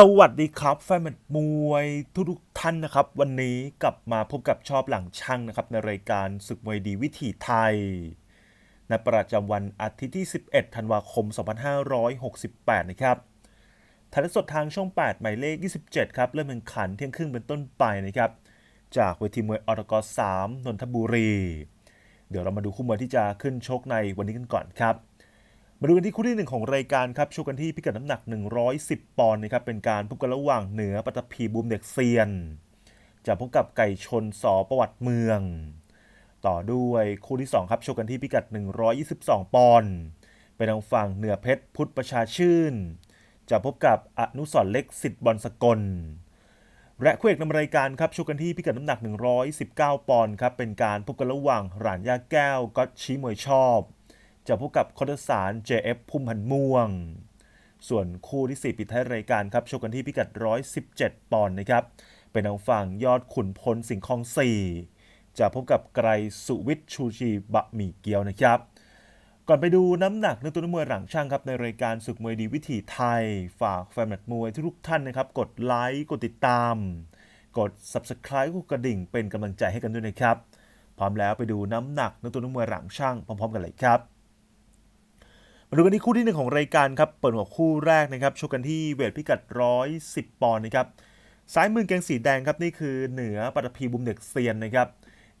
สวัสดีครับ แฟนมตช์มวยทุกทุกท่านนะครับ วันนี้กลับมาพบกับชอบหลังช่างนะครับ ในรายการศึกมวยดีวิถีไทย ในประจำวันอาทิตย์ที่ 11 ธันวาคม 2568 นะครับถ่ายทอดสดทางช่อง 8 หมายเลข 27 ครับ เริ่มแข่งขันเที่ยงครึ่งเป็นต้นไปนะครับ จากเวทีมวยอตก3นนทบุรี เดี๋ยวเรามาดูคู่มวยที่จะขึ้นชกในวันนี้กันก่อนครับ มาดูกันที่คู่ที่หนึ่งของรายการครับชกกันที่พิกัดน้ำหนัก 110 ปอนด์นะครับเป็นการพบกันระหว่างเหนือปัตภีบูมเด็กเซียน จะพบกับไก่ชนสอประวัติเมือง ต่อด้วยคู่ที่ 2 ครับชกกันที่พิกัด 122 ปอนด์เป็นทางฝั่งเหนือเพชรพุทธประชาชื่น จะพบกับอนุสรเล็กสิทธิ์บอลสกล และคู่เอกนำรายการครับชกกันที่พิกัดน้ำหนัก 119 ปอนด์ครับเป็นการพบกันระหว่างหรานยาแก้วก็ตชี้มวยชอบ จะพบกับคอตสาร JF พุ่มพันม่วง ส่วนคู่ที่ 4 ปิดท้ายรายการครับชกกันที่พิกัด 117 ปอนด์นะครับ เป็นทางฝั่งยอดขุนพลสิงห์คลอง 4 จะพบกับไกรสุวิทย์ชูชีบะหมี่เกียวนะครับ ก่อนไปดูน้ำหนักในตัวนักมวยหลังช่างครับในรายการศึกมวยดีวิถีไทย ฝากแฟนมตช์มวยทุกท่านนะครับกดไลค์กดติดตาม กด Subscribe กดกระดิ่งเป็นกำลังใจให้กันด้วยนะครับพร้อมแล้วไปดูน้ำหนักในตัวนักมวยหลังช่างพร้อม ๆ กันเลยครับ มาดูกันที่คู่ที่หนึ่งของรายการครับ เปิดหัวคู่แรกนะครับชกกันที่เวทพิกัด 110 ปอนด์นะครับซ้ายมือเกงสีแดงครับนี่คือเหนือปัตตภีบุมเด็กเซียนนะครับ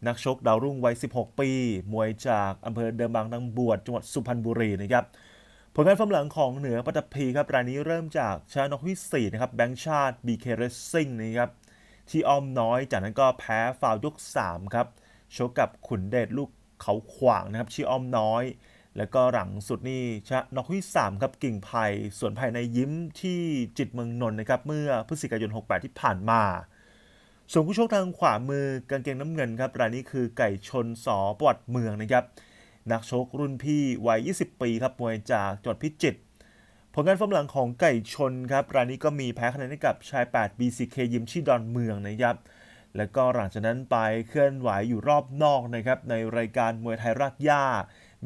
นักชกดาวรุ่งวัย 16 ปี มวยจากอำเภอเดิมบางนางบวชจังหวัดสุพรรณบุรีนะครับผลงานฟอร์มหลังของเหนือปัตตภีครับรายนี้เริ่มจากชนะนกที่4นะครับแบงค์ชาติ BK Racing นะครับที่อ้อมน้อยจากนั้นก็แพ้ฟาวยก3ครับชกกับขุนเดชลูกเขาขวางนะครับที่อ้อมน้อย แล้วก็หลังสุดนี่ชนะน็อกที่3ครับกิ่งไผ่ส่วนภายในยิ้มที่จิตเมืองนนท์นะครับเมื่อพฤศจิกายน 68 ที่ผ่านมา ส่วนผู้ชกทางขวามือกางเกงน้ำเงินครับรายนี้คือไก่ชนสอปวัติเมืองนะครับนักชกรุ่นพี่วัย 20 ปีครับมวยจากจังหวัดพิจิตรผลงานฟอร์มหลังของไก่ชนครับรายนี้ก็มีแพ้คะแนนให้กับชาย 8 BCK ยิมที่ดอนเมืองนะครับแล้วก็หลังจากนั้นไปเคลื่อนไหวอยู่รอบนอกนะครับในรายการมวยไทยรากหญ้า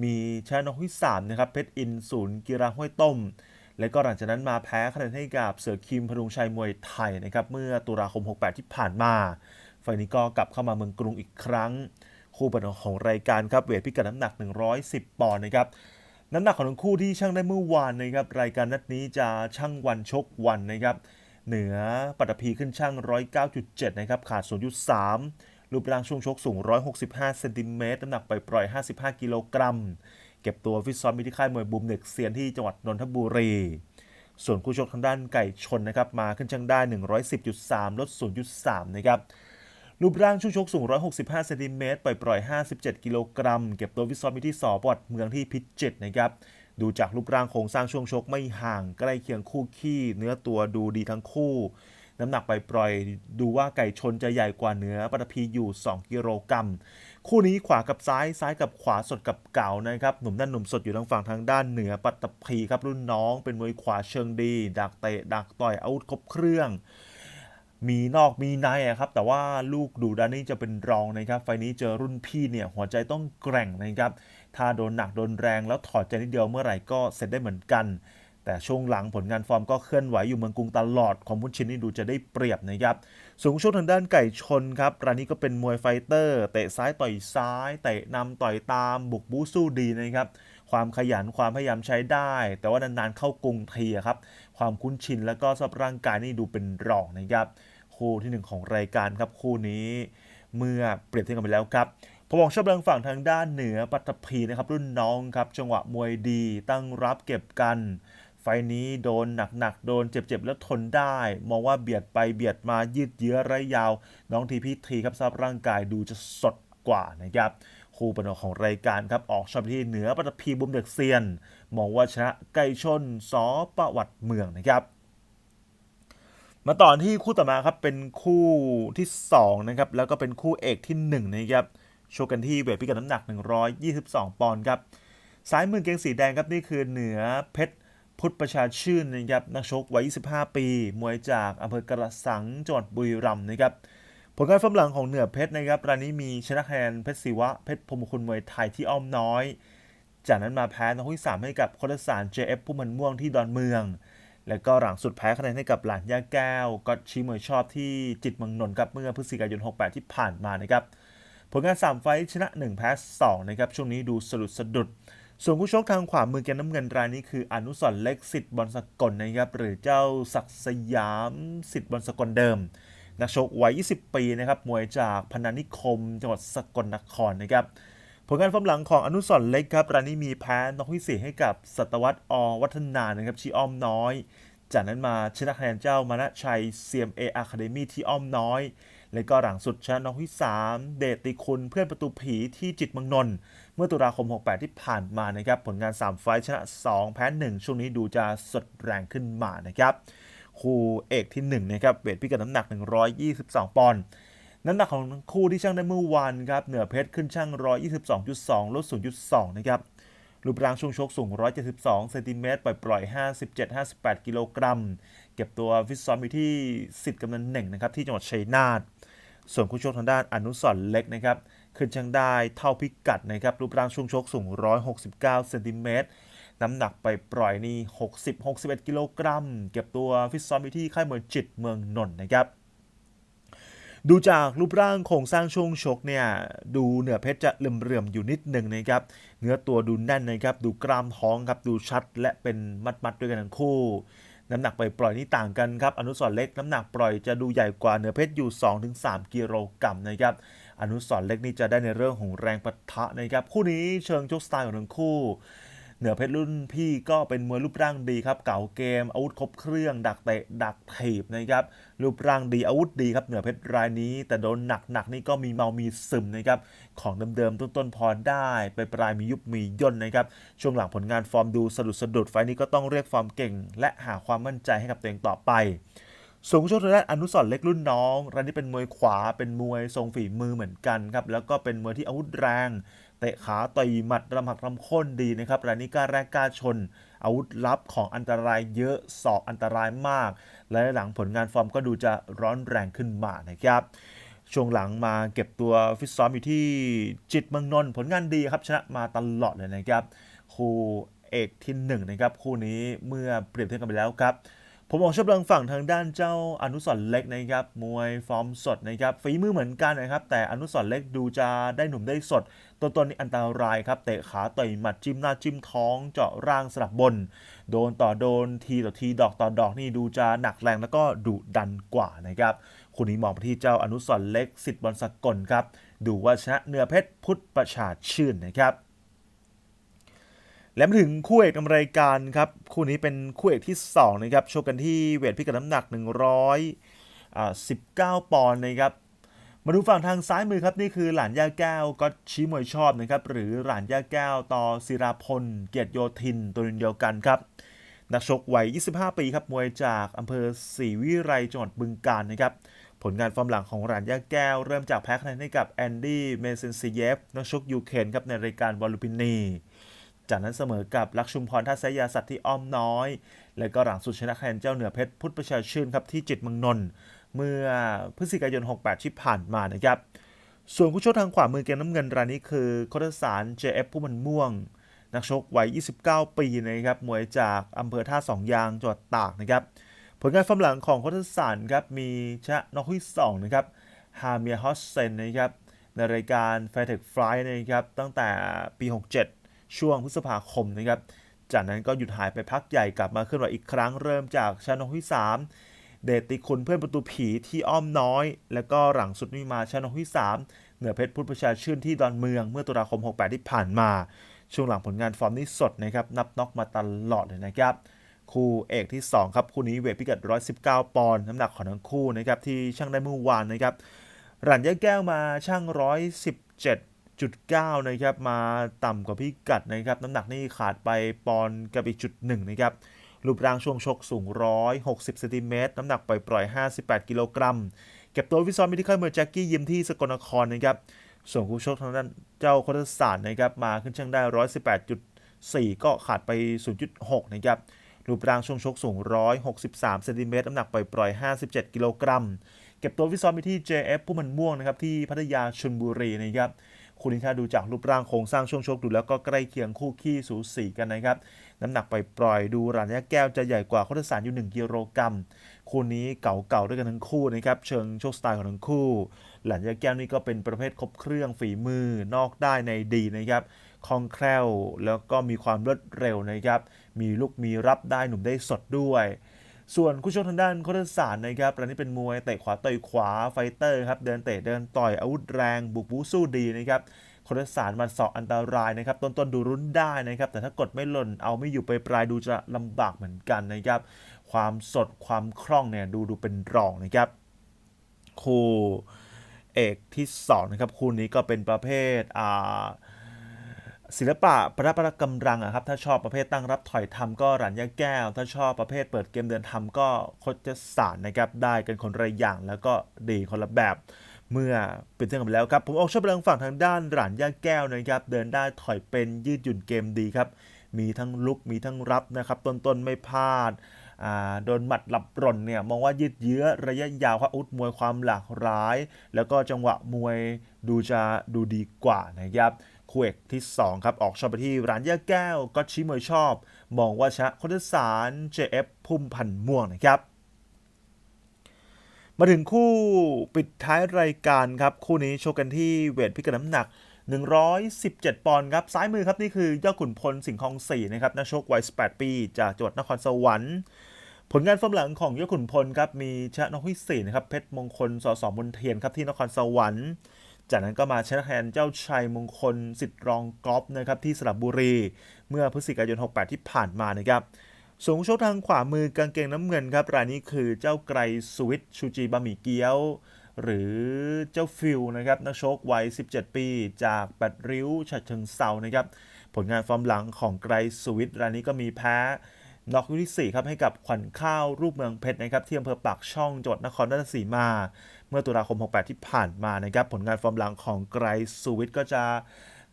มีชนะนอกที่3นะครับเพชรอินศูนย์กีฬาห้วยต้ม แล้วก็หลังจากนั้นมาแพ้คะแนนให้กับเสือคิมพดุงชัยมวยไทยนะครับเมื่อตุลาคม 68 ที่ผ่านมาไฟนี้ก็กลับเข้ามาเมืองกรุงอีกครั้ง คู่ปะทะของรายการครับเวทพิกัดน้ำหนัก 110 ปอนด์นะครับน้ำหนักของทั้งคู่ที่ช่างได้เมื่อวานนะครับรายการนัดนี้จะช่างวันชกวันนะครับเหนือปัตตภีขึ้นช่าง 109.7 นะครับขาด 0.3 รูปร่างช่วงชกสูง 165เซนติเมตรน้ำหนักไปปล่อย 55 กิโลกรัม เก็บตัวฟิตซ้อมมิที่ค่ายมวยบุมเด็กเซียนที่จังหวัดนนทบุรี ส่วนคู่ชกทางด้านไก่ชนนะครับ มาขึ้นช่างได้ 110.3 ลด 0.3 นะครับ รูปร่างช่วงชกสูง 165เซนติเมตรปล่อยปล่อย 57 กิโลกรัม เก็บตัวฟิตซ้อมมิที่สอปอดเมืองที่พิจิตรนะครับ ดูจากรูปร่างโครงสร้างช่วงชกไม่ห่างใกล้เคียงคู่ขี้ เนื้อตัวดูดีทั้งคู่ น้ำหนักไปปล่อยดูว่าไก่ชนจะใหญ่กว่าเนื้อปัตพีอยู่ 2 กิโลกรัม คู่นี้ขวากับซ้ายซ้ายกับขวาสดกับเก่านะครับหนุ่มด้านหนุ่มสดอยู่ทางฝั่งทางด้านเหนือปัตตภีครับรุ่นน้องเป็นมวยขวาเชิงดี ดักเตะดักต่อยอาวุธครบเครื่องมีนอกมีในครับ แต่ว่าลูกดูดานนี่จะเป็นรองนะครับ ไฟนี้เจอรุ่นพี่เนี่ย หัวใจต้องแกร่งนะครับ ถ้าโดนหนักโดนแรงแล้วถอดใจนิดเดียวเมื่อไหร่ก็เสร็จได้เหมือนกัน แต่ช่วงหลังผลงานฟอร์มก็เคลื่อนไหวอยู่เมืองกรุงตลอดของพุชชินนี่ดูจะได้เปรียบนะครับ สูงช่วงทางด้านไก่ชนครับรายนี้ก็เป็นมวยไฟเตอร์ เตะซ้ายต่อยซ้ายเตะนำต่อยตามบุกบูสู้ดีนะครับ ความขยันความพยายามใช้ได้ แต่ว่านานๆเข้ากรุงทีอะครับ ความคุ้นชินแล้วก็สภาพร่างกายนี่ดูเป็นรองนะครับคู่ที่หนึ่งของรายการครับคู่นี้เมื่อเปรียบเทียบกันไปแล้วครับผมบอกชอบเรื่องฝั่งทางด้านเหนือปัตภีนะครับรุ่นน้องครับจังหวะมวยดีตั้งรับเก็บกัน ไฟนี้โดนหนักๆ โดนเจ็บๆ แล้วทนได้ มองว่าเบียดไปเบียดมายืดเยื้อระยะยาว น้องทีพีทีครับสภาพร่างกายดูจะสดกว่านะครับคู่ปนของรายการครับออกชอบที่เหนือปัตตภีบุมเด็กเซียน มองว่าชนะไก่ชนสอประวัติเมืองนะครับมาต่อที่คู่ต่อมาครับเป็นคู่ที่2นะครับแล้วก็เป็นคู่เอกที่1นะครับโชว์กันที่เวทพิกัดน้ำหนัก 122 ปอนด์ครับซ้ายมือเกงสีแดงครับนี่คือเหนือเพชร พุทธประชาชื่นนะครับนักชกวัย 25 ปี มวยจากอำเภอกระสังจังหวัดบุรีรัมย์นะครับผลการฟอร์มหลังของเหนือเพชรนะครับรายนี้มีชนะคะแนนเพชรศิวะเพชรพรมคุณมวยไทยที่อ้อมน้อย จากนั้นมาแพ้นักที่สามให้กับคอร์สาร JF ผู้มันม่วงที่ดอนเมือง แล้วก็หลังสุดแพ้คะแนนให้กับหลานย่าแก้วก็ชี้มวยชอบที่จิตเมืองนนท์ครับเมื่อพฤศจิกายน 68 ที่ผ่านมานะครับผลงาน 3 ไฟชนะ 1 แพ้2นะครับช่วงนี้ดูสะดุดสะดุด ส่วนผู้ชกทางขวามือแกนน้ำเงินรายนี้คืออนุสรเล็กสิทธิ์บอลสกลนะครับหรือเจ้าศักสยามสิทธิ์บอลสกลเดิม นักชกวัย 20 ปีนะครับมวยจากพนันนิคม จังหวัดสกลนครนะครับผลงานฟอร์มหลังของอนุสรเล็กครับรายนี้มีแพ้นอกพิเศษให้กับสัตวัตอวัฒนานะครับชีอ้อมน้อย จากนั้นมาชนะคะแนนเจ้ามานะชัย CMA Academy ที่อ้อมน้อย และก็หลังสุดชนะน้องที่ 3 เดชติคุณเพื่อนประตูผีที่จิตมืองนนท์เมื่อตุลาคม 68 ที่ผ่านมานะครับ ผลงาน 3 ไฟชนะ 2 แพ้ 1 ช่วงนี้ดูจะสดแรงขึ้นมานะครับคู่เอกที่ 1 นะครับ เวทพิกัดน้ำหนัก 122 ปอนด์น้ำหนักของทั้งคู่ที่ช่างได้เมื่อวานครับ เหนือเพชรขึ้นช่าง 122.2 ลด 0.2 นะครับ รูปร่างช่วงชกสูง 172 เซนติเมตรปล่อยปล่อย 57-58 กิโลกรัม เก็บตัวฟิตซ้อมอยู่ที่สิทธิ์กำนันหนึ่งนะครับ ที่จังหวัดชัยนาท ส่วนคู่ชกทางด้านอนุสรณ์เล็กนะครับ ขึ้นช่างได้เท่าพิกัดนะครับ รูปร่างช่วงชกสูง 169 เซนติเมตร น้ำหนักไปปล่อยนี่60-61 กิโลกรัม เก็บตัวฟิตซ้อมอยู่ที่ค่ายมวยจิตเมืองนนท์นะครับ ดูจากรูปร่างโครงสร้างช่วงชกเนี่ยดูเหนือเพชรจะเลื่อมๆอยู่นิดหนึ่งนะครับเนื้อตัวดูแน่นนะครับดูกล้ามท้องครับดูชัดและเป็นมัดๆด้วยกันทั้งคู่ น้ำหนักไปปล่อยนี่ต่างกันครับอนุสรณ์เล็กน้ำหนักปล่อยจะดูใหญ่กว่าเหนือเพชรอยู่ 2-3กิโลกรัมนะครับอนุสรณ์เล็กนี่จะได้ในเรื่องของแรงปะทะนะครับคู่นี้เชิงชกสไตล์ของทั้งคู่ เหนือเพชรรุ่นพี่ก็เป็นมวยรูปร่างดีครับ เก่าเกมอาวุธครบเครื่อง ดักเตะดักถีบนะครับรูปร่างดีอาวุธดีครับเหนือเพชรรายนี้ แต่โดนหนักหนักๆนี่ก็มีเมามีซึมนะครับของเดิมๆต้นๆพอได้ไปปลายมียุบมีย่นนะครับช่วงหลังผลงานฟอร์มดูสะดุดสะดุดไฟล์นี้ก็ต้องเรียกฟอร์มเก่ง และหาความมั่นใจให้กับตัวเองต่อไปส่วนผู้ชกทางด้านอนุสรเล็กรุ่นน้องรายนี้เป็นมวยขวาเป็นมวยทรงฝีมือเหมือนกันครับแล้วก็เป็นมวยที่อาวุธแรง เตะขาต่อยหมัดรำหักรำค้นดีนะครับรายนี้กล้าแรกกล้าชน อาวุธลับของอันตรายเยอะศอกอันตรายมาก และหลังผลงานฟอร์มก็ดูจะร้อนแรงขึ้นมานะครับช่วงหลังมาเก็บตัวฟิตซ้อมอยู่ที่จิตเมืองนนท์ผลงานดีครับชนะมาตลอดเลยนะครับคู่เอกที่หนึ่งนะครับคู่นี้เมื่อเปรียบเทียบกันไปแล้วครับ ผมมองชอบเรื่องฝั่งทางด้านเจ้าอนุสรณ์เล็กนะครับมวยฟอร์มสดนะครับฝีมือเหมือนกันนะครับแต่อนุสรณ์เล็กดูจะได้หนุ่มได้สด ตัวตนนี้อันตรายครับเตะขาต่อยหมัดจิ้มหน้าจิ้มท้องเจาะร่างสลับบน โดนต่อโดนทีต่อทีดอกต่อดอกนี่ดูจะหนักแรงแล้วก็ดุดันกว่านะครับคู่นี้มองไปที่เจ้าอนุสรณ์เล็กสิทธิ์บอลสกลครับดูว่าชนะเนื้อเพชรพุทธประชาชื่นนะครับ และมาถึงคู่เอกนำรายการครับคู่นี้เป็นคู่เอกที่2นะครับโชว์กันที่เวทพิกัดน้ำหนัก 119 ปอนด์นะครับมาดูฝั่งทางซ้ายมือครับนี่คือหลานย่าแก้วก็ชี้มวยชอบนะครับหรือหลานย่าแก้วต่อศิราพล เกียรติโยธินตัวเดียวกันครับนักชกวัย 25 ปีครับมวยจากอำเภอศรีวิไลจังหวัดบึงกาฬนะครับผลงานฟอร์มหลังของหลานย่าแก้ว เริ่มจากแพ้คะแนนให้กับแอนดี้เมเซนซีเยฟนักชกยูเครนครับในรายการวอลลุมพินี จากนั้นเสมอกับลักชุมพรท่าไซยาสัตว์ที่อ้อมน้อย และก็หลังสุดชนะคะแนนเจ้าเหนือเพชรพุทธประชาชื่นครับที่จิตเมืองนนท์เมื่อพฤศจิกายน 68 ที่ผ่านมานะครับ ส่วนผู้ชกทางขวามือเกมน้ำเงินรายนี้คือโคตสาร JF ผู้มันม่วง นักชกวัย 29 ปีนะครับมวยจากอำเภอท่าสองยางจังหวัดตากนะครับ ผลงานฟอร์มหลังของโคตสารครับมีชนะน็อกที่2นะครับฮาเมียฮอสเซนนะครับในรายการ f a t e c h Fly นะครับตั้งแต่ปี 67 ช่วงพฤษภาคมนะครับ จากนั้นก็หยุดหายไปพักใหญ่กลับมาเคลื่อนไหวอีกครั้งเริ่มจากชานกที่ 3 เดชติคุณเพื่อนประตูผีที่อ้อมน้อย แล้วก็หลังสุดนี่มาชานกที่ 3 เหนือเพชรพุทธประชาชื่นที่ดอนเมืองเมื่อตุลาคม 68 ที่ผ่านมา ช่วงหลังผลงานฟอร์มนี่สดนะครับนับน็อกมาตลอดเลยนะครับคู่เอกที่ 2 ครับ คู่นี้เวทพิกัด 119 ปอนด์น้ำหนักของทั้งคู่นะครับที่ช่างได้เมื่อวานนะครับหลันย่าแก้วมาช่าง 117.9นะครับ มาต่ำกว่าพิกัดนะครับ น้ำหนักนี่ขาดไปปอนกับอีกจุดหนึ่งนะครับรูปร่างช่วงชกสูง 160เซนติเมตรน้ำหนักปล่อยๆ58 กิโลกรัม เก็บตัววิซอนมิดิคอลเมอร์แจ็คกี้ยิมที่สกลนครนะครับ ส่วนคู่ชกทางด้านเจ้าโคตรศาสตร์นะครับ มาขึ้นช่างได้ 118.4 ก็ขาดไป 0.6 นะครับ รูปร่างช่วงชกสูง 163เซนติเมตรน้ำหนักปล่อยๆ57 กิโลกรัม เก็บตัววิซอนไปที่ JF ผู้มันม่วงนะครับที่พัทยาชลบุรีนะครับ คู่นี้ถ้าดูจากรูปร่างโครงสร้างช่วงชกดูแล้วก็ใกล้เคียงคู่ขี้สูสีกันนะครับ น้ำหนักไปปล่อยๆดูหลานยาแก้วจะใหญ่กว่าคตรสารอยู่ 1กิโลกรัมคู่นี้เก่าๆด้วยกันทั้งคู่นะครับ เชิงโชคสไตล์ของทั้งคู่ หลานยาแก้วนี่ก็เป็นประเภทครบเครื่องฝีมือนอกได้ในดีนะครับคล่องแคล่วแล้วก็มีความรวดเร็วนะครับ มีลูกมีรับได้หนุ่มได้สดด้วย ส่วนคู่ชกทางด้านโคตรสารนะครับรายนี้เป็นมวยเตะขวาต่อยขวาไฟเตอร์ครับเดินเตะเดินต่อยอาวุธแรงบุกบูสู้ดีนะครับโคตรสารมันสอบอันตรายนะครับต้นๆดูรุนได้นะครับ แต่ถ้ากดไม่หล่นเอาไม่อยู่ไปปลายดูจะลำบากเหมือนกันนะครับ ความสดความคล่องเนี่ยดูดูเป็นรองนะครับคู่เอกที่สองนะครับคู่นี้ก็เป็นประเภทอ่า ศิลปะประประกำลังอะครับถ้าชอบประเภทตั้งรับถอยทำก็หรันยาแก้ว ถ้าชอบประเภทเปิดเกมเดินทำก็โคจสารนะครับได้กันคนละอย่างแล้วก็ดีคนละแบบเมื่อเป็นเรื่องกันแล้วครับ ผมออกชอบเรื่องฝั่งทางด้านหลานย่าแก้วนะครับ เดินได้ถอยเป็นยืดหยุ่นเกมดีครับ มีทั้งลุกมีทั้งรับนะครับ ต้นๆไม่พลาดโดนหมัดหลับร่นเนี่ยมองว่ายืดเยื้อระยะยาวครับอาวุธมวยความหลากหลาย แล้วก็จังหวะมวยดูจะดูดีกว่านะครับ คู่เอกที่ 2 ครับ ออกชอบไปที่ร้านย่าแก้ว ก็ชี้มวยชอบ มองว่าชนะคอนสาร JF พุ่มพันธ์ม่วงนะครับ มาถึงคู่ปิดท้ายรายการครับ คู่นี้โชว์กันที่เวทพิกัดน้ำหนัก 117 ปอนด์ครับ ซ้ายมือครับ นี่คือยอดขุนพลสิงห์คองสี่นะครับนักชกวัย 18 ปี จากจังหวัดนครสวรรค์ผลงานฟอร์มหลังของยอดขุนพลครับมีชนะนกพิเศษนะครับเพชรมงคลสอสอมนเทียนครับที่นครสวรรค์ จากนั้นก็มาชนะแทนเจ้าชัยมงคลสิทธิ์รองกอล์ฟนะครับที่สระบุรี เมื่อพฤศจิกายน 68 ที่ผ่านมานะครับสูงชกทางขวามือกางเกงน้ำเงินครับรายนี้คือเจ้าไกรสวิตชูจีบะหมี่เกี๊ยว หรือเจ้าฟิลนะครับนักชกวัย 17 ปี จากแปดริ้วฉะเชิงเซานะครับผลงานฟอร์มหลังของไกรสวิตรายนี้ก็มีแพ้น็อกยกที่4ครับให้กับขวัญข้าวรูปเมืองเพชรนะครับที่อำเภอปากช่องจังหวัดนครราชสีมา เมื่อตุลาคม 68 ที่ผ่านมานะครับ ผลงานฟอร์มหลังของไกรสุวิตก็จะ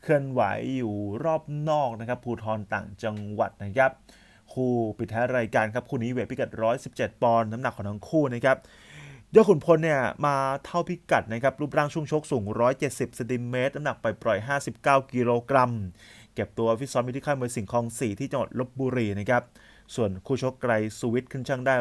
เคลื่อนไหวอยู่รอบนอกนะครับภูทรต่างจังหวัดนะครับคู่ปิดท้ายรายการครับคู่นี้เวทพิกัด 117 ปอนด์น้ำหนักของทั้งคู่นะครับยอดขุนพลเนี่ยมาเท่าพิกัดนะครับรูปร่างช่วงชกสูง 170เซนติเมตรน้ำหนักไปปล่อย 59 กิโลกรัม เก็บตัวฟิตซ้อมอยู่ที่ค่ายมวยสิงห์คลอง 4 ที่จังหวัดลบบุรีนะครับส่วนคู่ชกไกลสวิตขึ้นช่างได้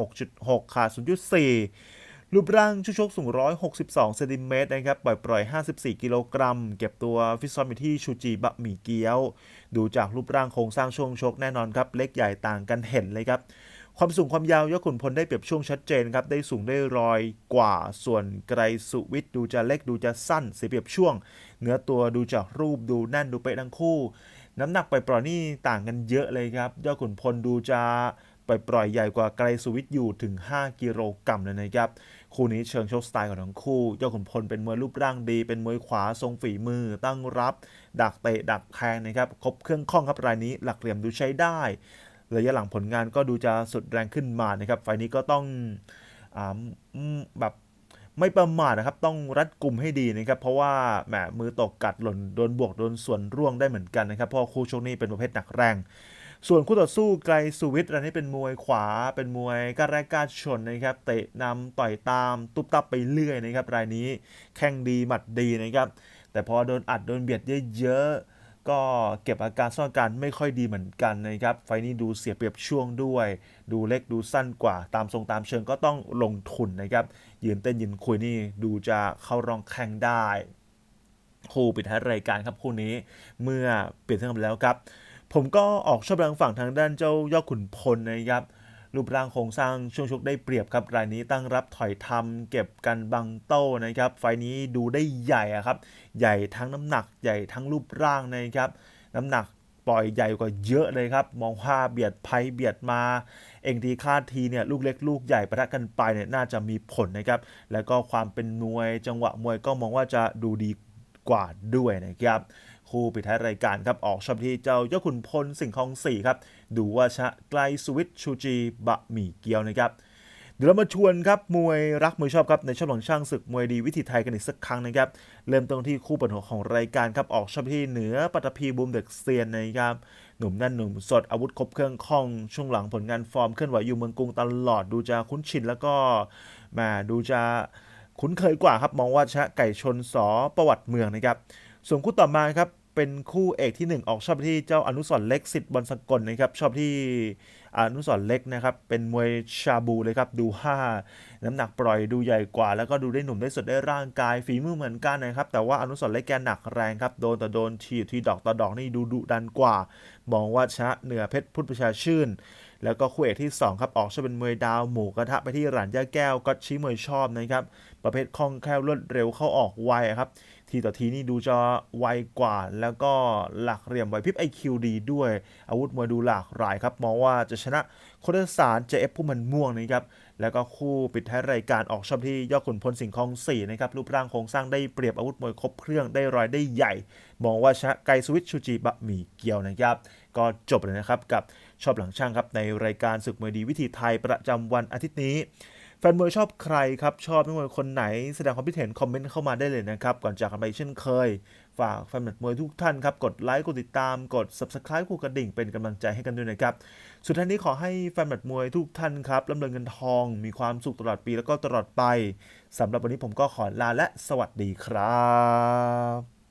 116.6 ขาด0.4 รูปร่างชุกชกสูง 162 เซนติเมตรนะครับ ปล่อยปล่อย 54 กิโลกรัม เก็บตัวฟิตซ้อมอยู่ที่ชูจีบะหมี่เกี๊ยว ดูจากรูปร่างโครงสร้างช่วงชกแน่นอนครับ เล็กใหญ่ต่างกันเห็นเลยครับ ความสูงความยาวยอดขุนพลได้เปรียบช่วงชัดเจนครับ ได้สูงได้รอยกว่า ส่วนไกรสุวิทย์ดูจะเล็กดูจะสั้น เสียเปรียบช่วง เนื้อตัวดูจากรูปดูแน่นดูเป๊ะทั้งคู่ น้ำหนักไปปล่อยนี่ต่างกันเยอะเลยครับ ยอดขุนพลดูจะไปปล่อยใหญ่กว่าไกรสุวิทย์อยู่ถึง 5 กิโลกรัมเลยนะครับ คู่นี้เชิงโชคสไตล์ของทั้งคู่ยอดขุนพลเป็นมวยรูปร่างดี เป็นมวยขวาทรงฝีมือ ตั้งรับ ดักเตะดักแทงนะครับครบเครื่องข้องครับรายนี้หลักเหลี่ยมดูใช้ได้ระยะหลังผลงานก็ดูจะสุดแรงขึ้นมานะครับไฟนี้ก็ต้องอแบบไม่ประมาทนะครับ ต้องรัดกลุ่มให้ดีนะครับ เพราะว่าแหมมือตกกัดหล่นโดนบวกโดนส่วนร่วงได้เหมือนกันนะครับเพราะคู่ชกนี้เป็นประเภทหนักแรง ส่วนคู่ต่อสู้ไกลสุวิทย์รายนี้เป็นมวยขวาเป็นมวยกล้าแรกกาชนนะครับเตะนำต่อยตามตุบตับไปเรื่อยนะครับรายนี้แข้งดีหมัดดีนะครับแต่พอโดนอัดโดนเบียดเยอะๆก็เก็บอาการซ่อนการไม่ค่อยดีเหมือนกันนะครับไฟนี้ดูเสียเปรียบช่วงด้วย ดูเล็กดูสั้นกว่าตามทรงตามเชิงก็ต้องลงทุนนะครับยืนเต้นยืนคุยนี่ดูจะเข้ารองแข่งได้คู่ปิดท้ายรายการครับคู่นี้เมื่อเปลี่ยนเรื่องไปแล้วครับ ผมก็ออกชอบแรงฝั่งทางด้านเจ้ายอดขุนพลนะครับรูปร่างโครงสร้างช่วงชกได้เปรียบครับ รายนี้ตั้งรับถอยทำเก็บกันบังโต้นะครับ ไฟนี้ดูได้ใหญ่ครับ ใหญ่ทั้งน้ำหนักใหญ่ทั้งรูปร่างนะครับ น้ำหนักปล่อยใหญ่กว่าเยอะเลยครับ มองว่าเบียดไพเบียดมา เองทีคาดทีเนี่ยลูกเล็กลูกใหญ่ประทะกันไปเนี่ยน่าจะมีผลนะครับ แล้วก็ความเป็นมวยจังหวะมวยก็มองว่าจะดูดีกว่าด้วยนะครับ คู่ปิดท้ายรายการครับออกชอบที่เจ้ายอดขุนพลสิงห์คลองสี่ครับดูว่าชะไกลสวิตชูจีบะหมี่เกี๊ยวนะครับเดี๋ยวเรามาชวนครับมวยรักมวยชอบครับในช่องหลังช่างศึกมวยดีวิถีไทยกันอีกสักครั้งนะครับเริ่มต้นที่คู่เปิดหัวของรายการครับออกชอบที่เหนือปัตภีบูมเด็กเซียนนะครับหนุ่มนั่นหนุ่มสดอาวุธครบเครื่องข้องช่วงหลังผลงานฟอร์มเคลื่อนไหวอยู่เมืองกรุงตลอดดูจะคุ้นชินแล้วก็มาดูจะคุ้นเคยกว่าครับมองว่าชะไก่ชนสอประวัติเมืองนะครับส่วนคู่ต่อมาครับ เป็นคู่เอกที่ 1 ออกชอบที่เจ้าอนุสรณ์เล็กสิทธิ์บอลสกลนะครับชอบที่อนุสรณ์เล็กนะครับเป็นมวยชาบูเลยครับดู5น้ำหนักปล่อยดูใหญ่กว่า แล้วก็ดูได้หนุ่มได้สดได้ร่างกายฝีมือเหมือนกันนะครับแต่ว่าอนุสรณ์เล็กแกหนักแรงครับโดนต่อโดนทีบทีดอกต่อดอกนี่ดูดุดันกว่า มองว่าชนะเหนือเพชรพุทธประชาชื่น แล้วก็คู่เอกที่ 2 ครับออกจะเป็นมวยดาวหมูกระทะไปที่หลานย่าแก้วก็ชี้มวยชอบนะครับประเภทคล่องแคล่วรวดเร็วเข้าออกไวครับ ทีต่อทีนี่ดูจะไวกว่า แล้วก็หลักเหลี่ยมไหวพริบไอคิวดีด้วย อาวุธมวยดูหลากหลายครับ มองว่าจะชนะโคเดสารเจเอฟผู้มันม่วงนะครับแล้วก็คู่ปิดท้ายรายการออกชอบที่ยอดขุนพลสิงห์คลองสี่นะครับรูปร่างโครงสร้างได้เปรียบอาวุธมวยครบเครื่องได้รอยได้ใหญ่ มองว่าชนะไกสวิตชูจิบะหมี่เกียวนะครับก็จบเลยนะครับกับชอบหลังช่างครับในรายการศึกมวยดีวิถีไทยประจำวันอาทิตย์นี้ แฟนมวยชอบใครครับ ชอบนักมวยคนไหน แสดงความคิดเห็นคอมเมนต์เข้ามาได้เลยนะครับ ก่อนจากกันไปเช่นเคย ฝากแฟนมวยทุกท่านครับ กดไลค์กดติดตามกด subscribe กดกระดิ่งเป็นกำลังใจให้กันด้วยนะครับ สุดท้ายนี้ขอให้แฟนมวยทุกท่านครับร่ำรวยเงินทอง มีความสุขตลอดปีแล้วก็ตลอดไปสำหรับวันนี้ผมก็ขอลาและสวัสดีครับ